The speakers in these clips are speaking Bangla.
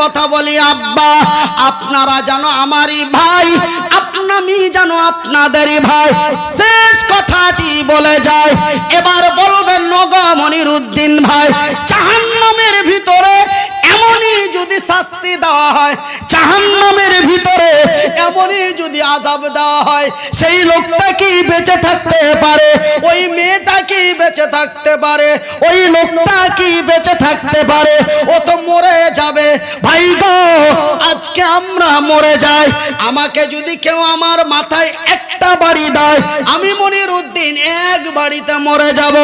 কথা বলি, আব্বা, আপনারা জানো আমারই ভাই, আপনামি জানো আপনাদেরই ভাই। শেষ কথাটি বলে যায়, এবার বলবেন, নগ মনির উদ্দিন ভাই, জাহান্নামের ভিতরে এমনই যদি শাস্তি দেওয়া হয়, জাহান্নামের ভিতরে এমনই যদি আজাব দেওয়া হয়, সেই লোকটা কি বেঁচে থাকতে পারে? ওই মেয়েটা কি বেঁচে থাকতে পারে? ওই লোকটা কি বেঁচে থাকতে পারে? ও তো মরে যাবে। ভাই গো, আজকে আমরা মরে যাই। আমাকে যদি কেউ আমার মাথায় একটা বাড়ি দেয়, আমি মনির উদ্দিন এক বাড়িতে মরে যাব।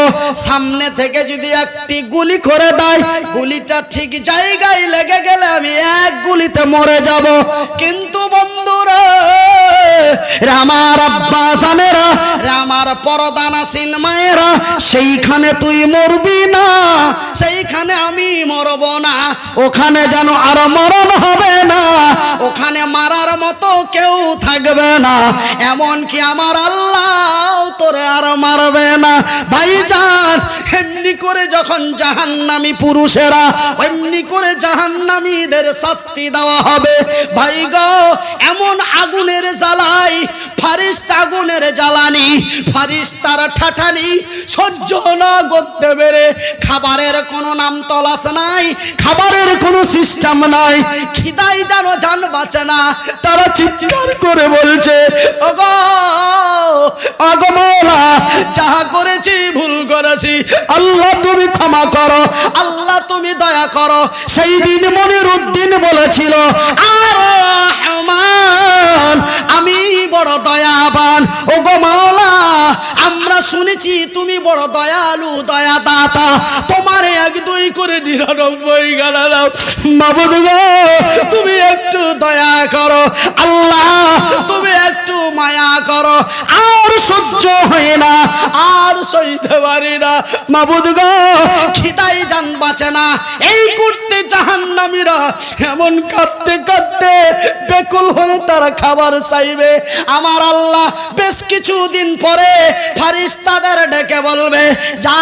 সামনে থেকে যদি একটি গুলি করে দেয়, গুলিটা ঠিক জায়গায় লেগে গেলে আমি এক গুলিতে মরে যাব। কিন্তু বন্ধুরা রামার আব্বা জানেরা রামার পরদানা সিনমায়েরা সেইখানে তুই মরবি না, সেইখানে আমি মরব না। ওখানে যেন আর মরণ হবে না, ওখানে মারার মতো কেউ থাকবে না। এমন কি আমার আল্লাহ তোরে আর মারবে না। এমনি করে যখন জাহান্নামী পুরুষেরা এমনি করে জাহান্নামীদের শাস্তি দেওয়া হবে। ভাই গো, এমন আগুনের জ্বালাই ফারিস্তা আগুনের জ্বালানি, ফারিস্তার ঠাঠানি সহ্য না করতে পেরে খাবারের কোনো নাম তলাশ নাই, খাবারের কোনো সিস্টেম নাই। খিদাই যেন জান বাঁচে না, তারা চিৎকার করে বলছে, ওগো ওগো মৌলা যাহা করেছি ভুল করেছি, আল্লাহ তুমি ক্ষমা করো, আল্লাহ তুমি দয়া করো। সেই দিন মনির উদ্দিন বলেছিল শুনেছি তুমি বড় দয়ালু দয়া দাতা তোমার এক দুই করে নিরানব্বই গালালাম মাবুদ তুমি একটু দয়া করো। আল্লাহ, তুমি একটু মায়া করো। আর সহ্য হয় না, আর সইতে পারি না। মাবুদ গো খিদাই জান বাঁচে না। এই করতে এমন কাঁদতে কাঁদতে বেকুল হয়ে তারা খাবার চাইবে। আমার আল্লাহ বেশ কিছুদিন পরে ডেকে বলবে, যা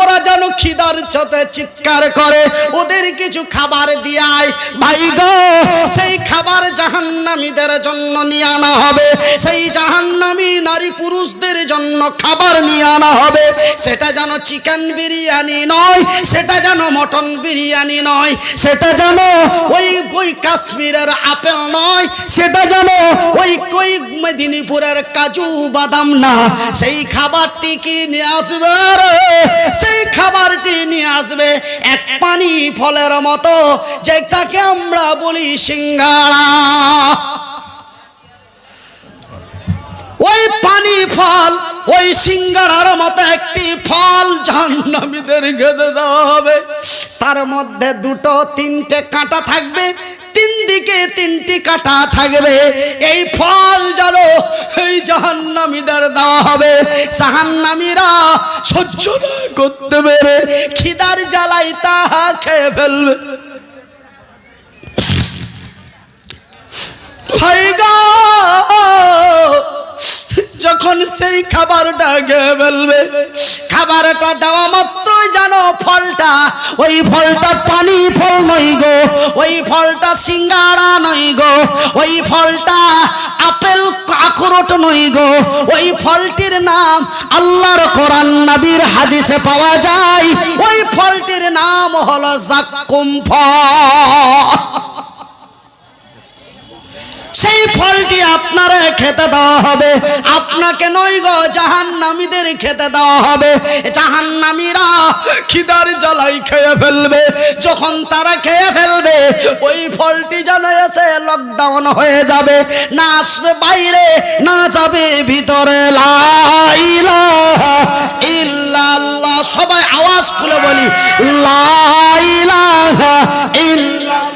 ওরা যেন খিদার চতে চিৎকার করে, ওদের কিছু খাবার দিয়ায় ভাই গো, সেই খাবার জাহান্নামীদের জন্য নিয়ে আনা হবে। সেই জাহান্নামী নারী পুরুষদের জন্য খাবার নিয়ে আনা হবে। সেটা যেন চিকেন বিরিয়ানি নয়, সেটা যেন মটন বিরিয়ানি নয়, সেটা যেন ওই ওই কাশ্মীরের আপেল নয়, সেটা যেন ওই ওই মেদিনীপুরের কাজু বাদাম না। সেই খাবারটি কি নিয়ে আসবে সেই খাবারটি নিয়ে আসবে এক পানি ফলের মতো, যেটাকে আমরা বলি সিঙ্গাড়া। ওই পানি ফল ওই সিঙ্গারার মতো একটি ফল জাহান্নামীদের খেতে দেওয়া হবে। তার মধ্যে দুটো তিনটে কাঁটা থাকবে তিন দিকে তিনটি কাঁটা থাকবে। এই ফল যেন এই জাহান্নামীদের দেওয়া হবে। জাহান্নামীরা সহ্য না করতে পেরে খিদার জ্বালাই তাহা খেয়ে ফেলবে। ভাই গো, যখন সেই খাবারটা খেয়ে ফেলবে, খাবারটা দেওয়া মাত্রই জানো ফলটা, ওই ফলটা পানি ফল নই গো, ওই ফলটা সিঙ্গারা নই গো, ওই ফলটা আপেল আখরোট নই গো, ওই ফলটির নাম আল্লাহর কোরআন, নবীর হাদিসে পাওয়া যায়, ওই ফলটির নাম হলো জাক্কুম ফল। সেই ফলটি আপনারা খেতে দেওয়া হবে। আপনাকে নই গো, জাহান্নামীদের খেতে দেওয়া হবে। জাহান্নামীরা খিদার জ্বালাই খেয়ে ফেলবে। যখন তারা খেয়ে ফেলবে, ওই ফলটি যেন এসে লকডাউন হয়ে যাবে। না আসবে বাইরে, না যাবে ভিতরে। লাইলা সবাই আওয়াজ খুলে বলি লাইলা ইল্লাল্লাহ।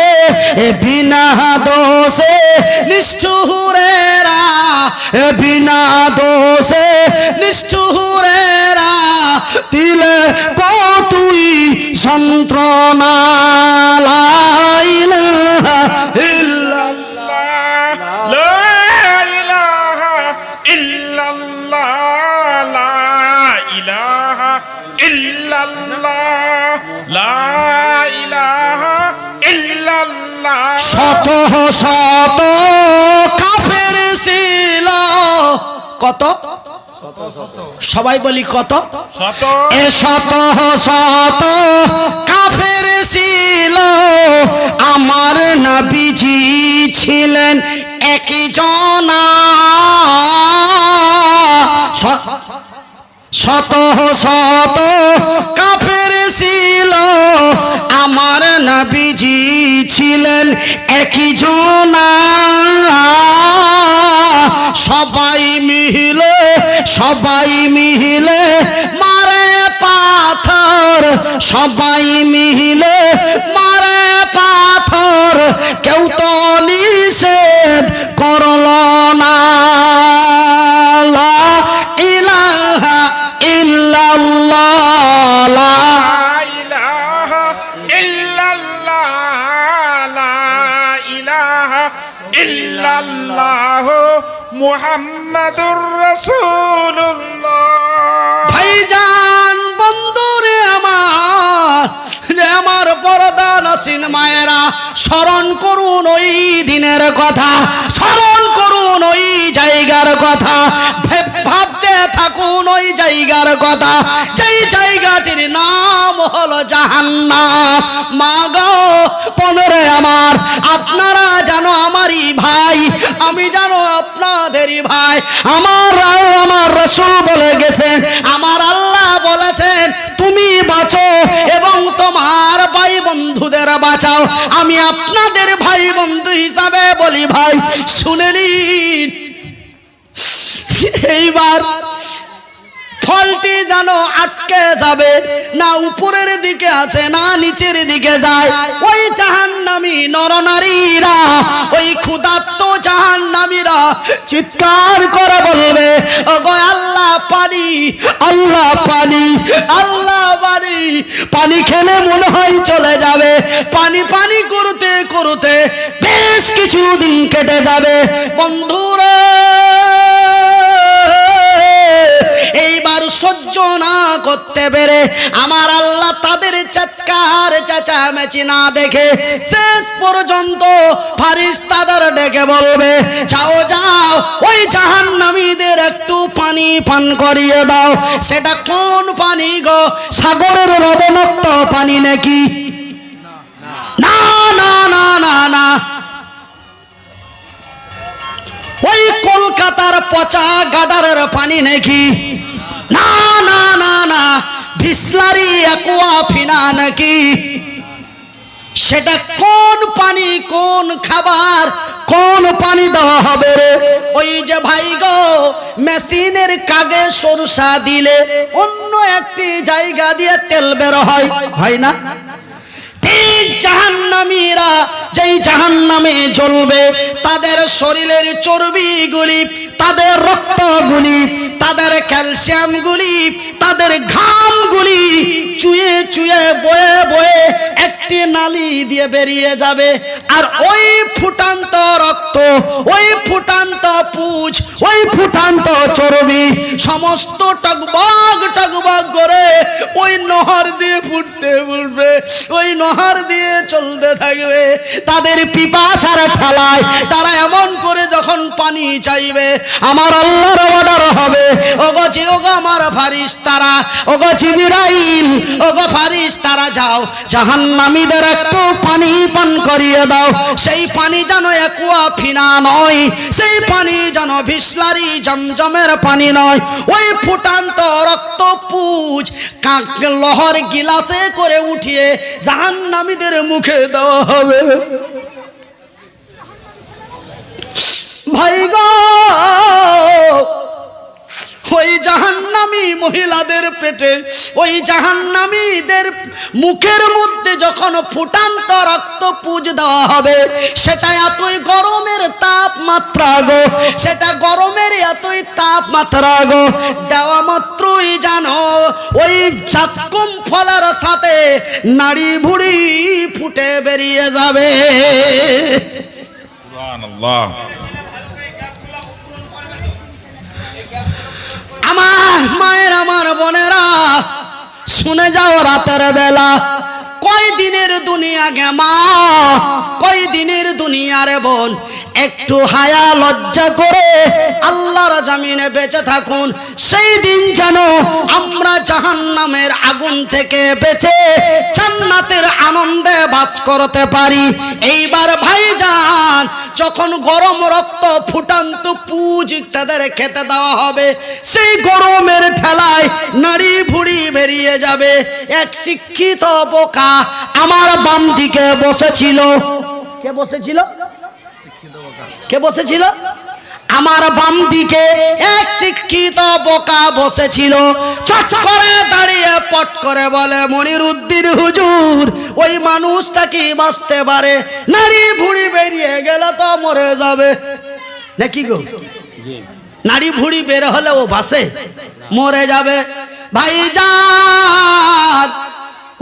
বিনা দোষে নিষ্ঠুরেরা বিনা দোষ শত শত কাফের ছিল। কত? সবাই বলি কত? শত। এ শত শত কাফের ছিল। আমার নবীজি ছিলেন একই জনা শত শত কাফের ছিল। আমার নাবিজি ছিলেন একই জনা। সবাই মিলে সবাই মিলে মারে পাথর। সবাই মিলে মারে পাথর। কেউ তো নিষেধ করল না। মুহাম্মাদুর রাসূলুল্লাহ। ভাইজান, বন্ধুরে আমার আমার পরদা নাসিন মায়েরা, স্মরণ করুন ওই দিনের কথা, স্মরণ করুন ওই জায়গার কথা ভাবতে থাকুন ওই জায়গার কথা, যেই জায়গাটির নাম হলো জাহান্না মাগ পনেরে আমার। আপনারা জানো আমারই ভাই, আমি জানো আপনাদেরই ভাই। আমার আমার রসুল বলে গেছেন আমার আল্লাহ বলেছেন, তুমি বাঁচো এবং তোমার ভাই বন্ধুদের বাঁচাও। আমি আপনাদের ভাই বন্ধু হিসাবে বলি ভাই, শুনে নিন। এইবার ফলটি যেন আটকে যাবে, না উপরের দিকে আসে, না নিচের দিকে যায়। ওই জাহান্নামী নরনারীরা, ওই ক্ষুধার্ত জাহান্নামীরা চিৎকার করে বলবে আল্লাহ পানি আল্লাহ পানি আল্লাহ পানি। পানি খেলে মনে হয় চলে যাবে, পানি পানি করতে করতে বেশ কিছুদিন কেটে যাবে। বন্ধুরা এইবার সহ্য না করতে পেরে আমার আল্লাহ তাদের চাচকার চেঁচামেচি না দেখে শেষ পর্যন্ত ফারিস তাদের ডেকে বলবে, যাও যাও, ওই জাহান্নামীদের একটু পানি পান করিয়ে দাও। সেটা কোন পানি গো? সাগরের লবণাক্ত পানি নাকি? ওই কলকাতার পচা গাডারের পানি নাকি? বিসলারি অ্যাকোয়া ফিনা নাকি সেটা কোন পানি, কোন খাবার, কোন পানি দেওয়া হবে রে? ওই যে ভাই গো, মেশিনের কাগে সরষা দিলে অন্য একটি জায়গা দিয়ে তেল বের হয় হয় না? ঠিক জাহান্নামীরা যেই জাহান্নামে জ্বলবে, তাদের শরীরের চর্বিগুলি, তাদের রক্তগুলি, তাদের ক্যালসিয়ামগুলি, তাদের ঘামগুলি চুয়ে চুয়ে বয়ে বয়ে একটি নালি দিয়ে বেরিয়ে যাবে। আর ওই ফুটান্ত রক্ত, ওই ফুটান্ত পুজ, ওই ফুটান্ত চর্বি, সমস্ত টকবগ টকবগ করে ওই নহর দিয়ে ফুটতে ফুটবে, ওই নহর দিয়ে চলতে থাকবে। তাদের পিপাসার ঠেলায় তারা এমন করে যখন পানি চাইবে, আমার আল্লাহর অর্ডার হবে। ওগো জি, ওগো আমার ফারিস তারা ওগো জিবিরাইল, ওগো ফারিস তারা যাও জাহান্নামীদের একটু পানি পান করিয়ে দাও। সেই পানি যেন একুয়া ফিনা নয়, সেই পানি যেন বিসলারি জমজমের পানি নয়। ওই ফুটান্ত রক্ত পুজ কাক লহর গিলাসে করে উঠিয়ে জাহান্নামীদের মুখে দেওয়া হবে। ভাই গো ওই জাহান্নামী মহিলাদের পেটে, ওই জাহান্নামীদের মুখের মধ্যে যখন ফুটান্ত রক্ত পুজ দেওয়া হবে, সেটা এতই গরমের তাপমাত্রা গো, সেটা গরমের এতই তাপমাত্রা গো, দেওয়া মাত্রই জানো, ওই চাকুম ফলার সাথে নাড়ি ভুড়ি ফুটে বেরিয়ে যাবে। সুবহানাল্লাহ। আমার মায়ের, আমার বোনেরা, শুনে যাও রাতের বেলা। কয় দিনের দুনিয়া গে মা? কয় দিনের দুনিয়া রে বোন? একটু হায়া লজ্জা করে আল্লাহর জামিনে বেঁচে থাকুন। সেই দিন যেন জাহান্নামের আগুন থেকে বেঁচে জান্নাতের আনন্দে বাস করতে পারি। এইবার ভাইজান, যখন গরম রক্ত ফুটান্ত পুজ তাদের খেতে দেওয়া হবে, সেই গরমের ঠেলায় নারী ভুড়ি বেরিয়ে যাবে। এক শিক্ষিত বোকা আমার বাম দিকে বসেছিল। কে বসেছিল? কে বসেছিল? আমার বাম দিকে এক শিক্ষিত বোকা বসেছিল। চট করে দাঁড়িয়ে পট করে বলে মনির উদ্দিন হুজুর, ওই মানুষটা কি বাঁচতে পারে? নারী ভুড়ি বেরিয়ে গেলে তো মরে যাবে। নাকি গো? নারী ভুড়ি বের হলে ও বাসে মরে যাবে। ভাই যা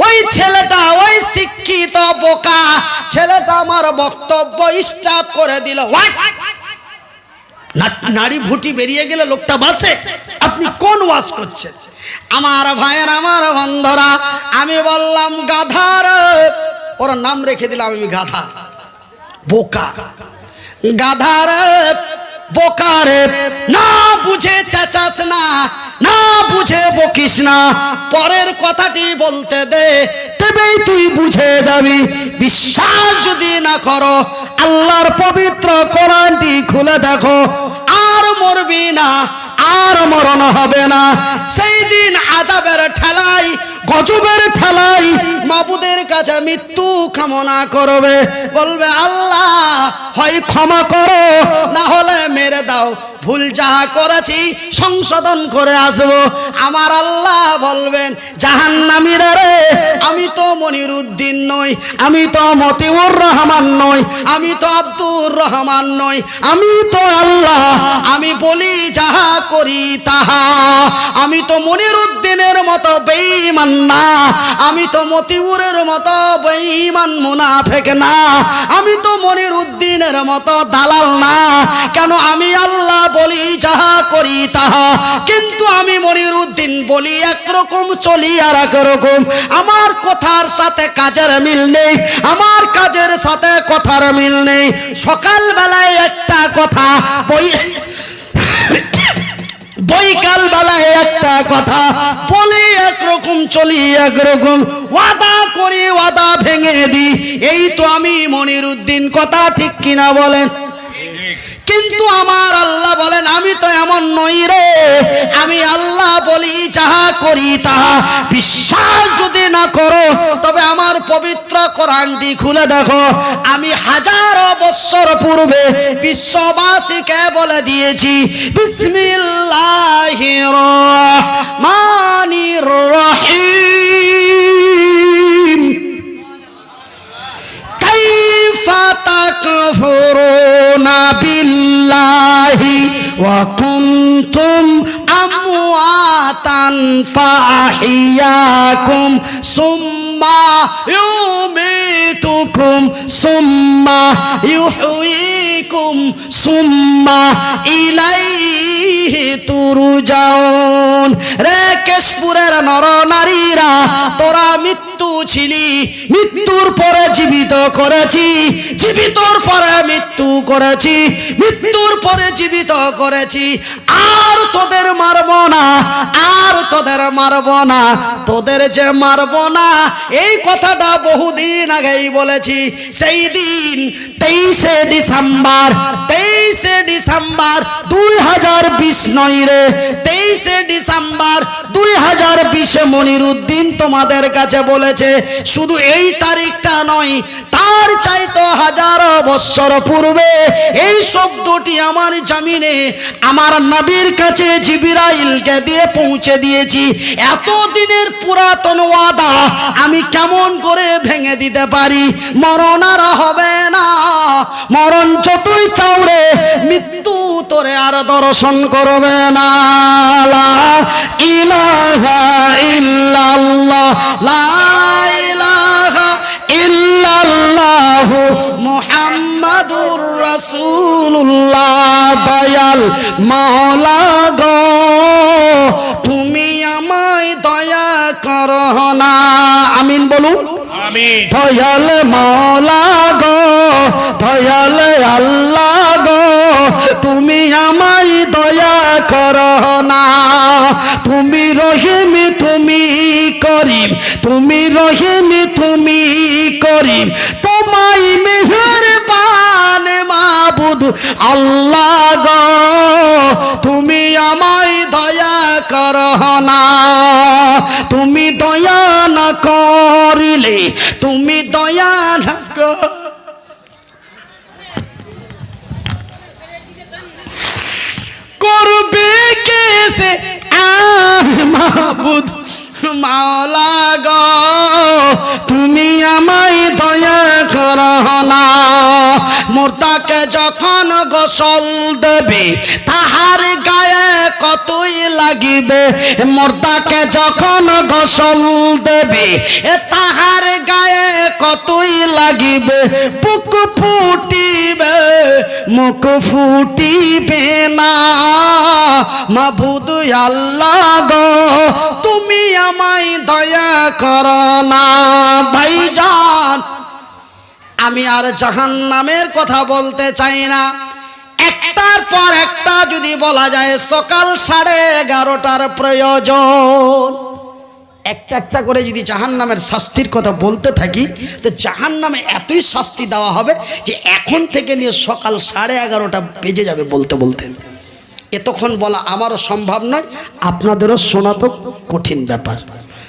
ওই ছেলেটা, ওই শিক্ষিত বোকা, ছেলেটা আমার বক্তব্য স্টাপ করে দিল। What? নারী ভুটি বেরিয়ে গেলে লোকটা বাঁচে। আপনি কোন ওয়াজ করছেন? আমার ভাইয়ের আমার বন্ধরা, আমি বললাম, গাধার। ওর নাম রেখে দিলাম আমি গাধা। বোকা। গাধার, বোকারে। না বুঝে চেঁচাস না না বুঝে বকিস না। পরের কথাটি বলতে দে, তবেই তুই বুঝে যাবি। বিশ্বাস যদি না করো আল্লাহর পবিত্র কোরআনটি খুলে দেখো। আর মরবি না, আর মরণ হবে না। সেই দিন আজাবের ঠেলাই, গজবের ঠেলাই মাবুদের কাছে মৃত্যু কামনা করবে। বলবে, আল্লাহ, হয় ক্ষমা করো, না হলে মেরে দাও। ভুল যাহা করেছি সংশোধন করে আসব। আমার আল্লাহ বলবেন, জাহান্নামীরা রে, আমি তো মনিরুদ্দিন নই, আমি তো মতিউর রহমান নই, আমি তো আব্দুর রহমান নই, আমি তো আল্লাহ, আমি বলি যাহা করি তাহা। আমি তো মনির উদ্দিনের মতো না। আমি তো মতিউরের মতো বেঈমান মুনাফেক না। আমি তো মনির উদ্দিনের মতো দালাল না। কেন আমি আল্লাহ বলি যাহা করি তাহা। কিন্তু আমি মনির উদ্দিন বলি একরকম চলি আর একরকম। আমার কথার সাথে কাজের মিল নেই। আমার কাজের সাথে কথার মিল নেই। সকালবেলায় একটা কথা বই বৈকাল বেলায় একটা কথা বলি একরকম, চলি একরকম। ওয়াদা করি, ওয়াদা ভেঙে দি এই তো আমি মনির উদ্দিন কথা ঠিক কিনা বলেন? কিন্তু আমার আল্লাহ বলেন, আমি তো এমন নই রে। আমি আল্লাহ বলি, যাহা করি তাহা বিশ্বাস যদি না করো, তবে আমার পবিত্র কোরআনটি খুলে দেখো। আমি হাজারো বৎসর পূর্বে বিশ্ববাসীকে বলে দিয়েছি, বিসমিল্লাহির রহমানির রহিম। كيف تكفرون بالله وكنتم أمواتا فأحياكم ثم يميتكم ثم يحييكم ثم إليه ترجعون রে কেশপুরের নর নারীরা তোরা মৃত্যু ছিলি, মৃত্যুর পরে জীবিত করেছি, জীবিতর পরে মৃত্যু করেছি, মৃত্যুর পরে জীবিত করেছি। আর তোদের মারব না, আর তোদের মারব না, তোদের যে মারব না, এই কথাটা বহুদিন আগেই বলেছি। সেই দিন তেইশে ডিসেম্বর তেইশে ডিসেম্বর দুই হাজার বিশ নয় রে। তেইশে ডিসেম্বর দুই হাজার বিশে মনির উদ্দিন তোমাদের কাছে বলেছে শুধু এই তারিখটা নয়, তার চাইতো হাজারো বৎসর পূর্বে এই শব্দটি আমার জামিনে আমার নবীর কাছে জিবিরাইলকে দিয়ে পৌঁছে দিয়েছি। এত দিনের পুরাতন ওয়াদা আমি কেমন করে ভেঙে দিতে পারি? মরণ আর হবে না। মরণ যতই চাউরে মৃত্যু তোরে আর দর্শন করবে না। ইলাহা ইল্লাল্লাহ। মাওলা গো তুমি আমায় দয়া করো না। আমিন আমিন। দয়াল মাওলা গো দয়াল আল্লাহ গো তুমি আমায় দয়া করো না। তুমি রহিম তুমি করিম তুমি রহিম তুমি করিম। তোমায় মেহেরবান মাবুদ আল্লাহ গো তুমি আমায় দয়া করো না। তুমি দয়া না করিলে তুমি দয়া না কর। করবে কে সে? মাহবুদ। মাওলা গো, তুমি আমায় দয়া কর না। মোরতাকে যখন গোসল দেবে, তাহার গায়ে কতই লাগিবে? মোরতাকে যখন গোসল দেবে, এ তাহার গায়ে কতই লাগিবে? বুক ফুটিবে, মুখ ফুটিবে না। মাবুদ আল্লাহ গো, তুমি আমায় দয়া কর না, ভাইজান। আমি আর জাহান নামের কথা বলতে চাই না। একটার পর একটা যদি বলা যায় সকাল সাড়ে এগারোটার প্রয়োজন। একটা একটা করে যদি জাহান নামের শাস্তির কথা বলতে থাকি, তো জাহান নামে এতই শাস্তি দেওয়া হবে যে এখন থেকে নিয়ে সকাল সাড়ে এগারোটা বেজে যাবে বলতে বলতে। এতক্ষণ বলা আমারও সম্ভব নয় আপনাদেরও শোনা তো কঠিন ব্যাপার।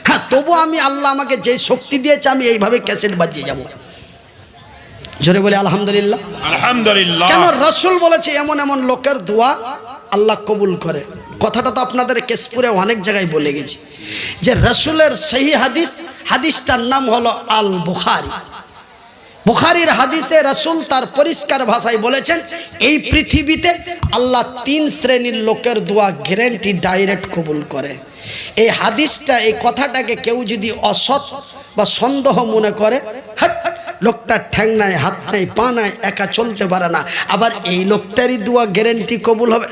হ্যাঁ তবু আমি আল্লাহ আমাকে যে শক্তি দিয়েছে আমি এইভাবে ক্যাসেট বাজিয়ে যাব। জোরে বলে আলহামদুলিল্লাহ। আলহামদুলিল্লাহ। কেন রসুল বলেছে এমন এমন লোকের দোয়া আল্লাহ কবুল করে। কথাটা তো আপনাদের কেশপুরে অনেক জায়গায় বলে গেছি। যে রসুলের সেই হাদিস হাদিসটার নাম হলো আল বুখারি বুখারির হাদিসে রসুল তার পরিষ্কার ভাষায় বলেছেন এই পৃথিবীতে আল্লাহ তিন শ্রেণির লোকের দোয়া গ্যারেন্টি ডাইরেক্ট কবুল করে। এই হাদিসটা এই কথাটাকে কেউ যদি অসৎ বা সন্দেহ মনে করে হাট, লোকটার ঠ্যাং নাই হাত নাই পা নাই একা চলতে পারে না। আবার এই লোকটারই দোয়া গ্যারেন্টি কবুল হবে।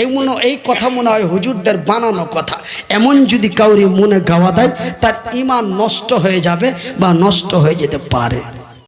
এই মনে এই কথা মনে হয় হুজুরদের বানানো কথা। এমন যদি কাউরি মনে গাওয়া দেয় তার ইমান নষ্ট হয়ে যাবে বা নষ্ট হয়ে যেতে পারে।